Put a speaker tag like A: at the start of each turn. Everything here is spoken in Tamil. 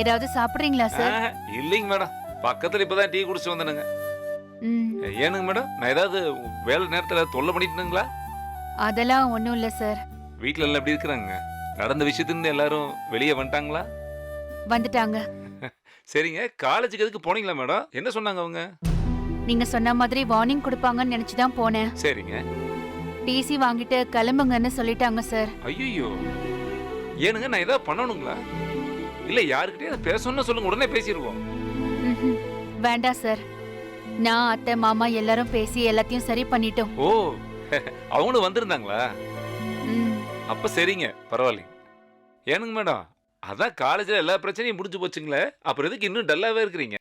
A: ஏதாவது சாப்பிடுறீங்களா சார்
B: ஆஹா, இல்லைங்க மேடம் பக்கத்துல இப்பதான் டீ குடிச்சு வந்தனுங்க.
A: ம்.
B: ஏனுங்க மேடம் நான் ஏதாவது வேலை நேரத்துல தொல்லை பண்ணிட்டுங்களா
A: அதெல்லாம் ஒண்ணும் இல்ல சார்
B: வீட்ல எல்லாம் எப்படி இருக்கிறாங்க? நடந்த விஷயத்துலேருந்து எல்லாரும் வெளியே வந்துட்டாங்களா?
A: வந்துட்டாங்க.
B: சரிங்க. காலேஜுக்கு எதுக்கு போனீங்களா மேடம் என்ன சொன்னாங்க அவங்க?
A: நீங்க சொன்ன மாதிரி வார்னிங் கொடுப்பாங்கன்னு நினைச்சு தான் போனேன்.
B: சரிங்க.
A: டிசி வாங்கிட்டு கிளம்புங்கன்னு சொல்லிட்டாங்க சார்
B: ஐயோ ஏனுங்க நான் ஏதாவது பண்ணணுங்களா? இல்ல யாருக்கிட்டே பேசணும்னு சொல்லுங்க உடனே பேசிடுவோம்.
A: வேண்டாம் சார். நான் அத்தை மாமா எல்லாரும் பேசி எல்லாத்தையும் சரி பண்ணிட்டோம்.
B: ஓ அவங்களும் வந்திருந்தாங்களா? அப்ப சரிங்க பரவாயில்லைங்க. ஏனுங்க மேடம் அதான் காலேஜ்ல எல்லா பிரச்சனையும் முடிஞ்சு போச்சுங்களே அப்புறம் எதுக்கு இன்னும் டல்லாவே இருக்கிறீங்க?